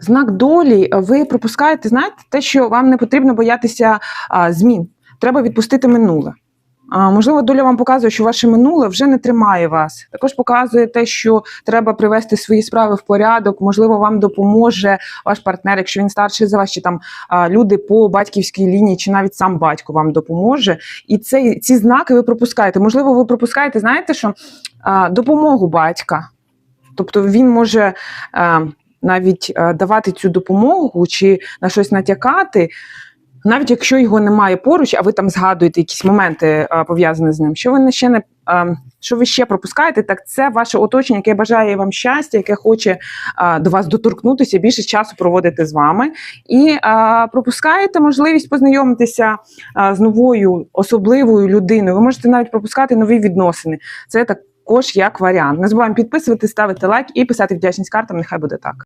знак долі, ви пропускаєте, знаєте, те, що вам не потрібно боятися а, змін. Треба відпустити минуле. А, можливо, доля вам показує, що ваше минуле вже не тримає вас. Також показує те, що треба привести свої справи в порядок. Можливо, вам допоможе ваш партнер, якщо він старший за вас, чи там а, люди по батьківській лінії, чи навіть сам батько вам допоможе. І це, ці знаки ви пропускаєте. Можливо, ви пропускаєте, знаєте, що а, допомогу батька. Тобто він може а, навіть давати цю допомогу чи на щось натякати. Навіть якщо його немає поруч, а ви там згадуєте якісь моменти а, пов'язані з ним, що ви не ще не а, що ви ще пропускаєте, так це ваше оточення, яке бажає вам щастя, яке хоче а, до вас доторкнутися, більше часу проводити з вами, і пропускаєте можливість познайомитися з новою особливою людиною. Ви можете навіть пропускати нові відносини. Це також як варіант. Не забуваємо підписувати, ставити лайк і писати вдячність картам. Нехай буде так.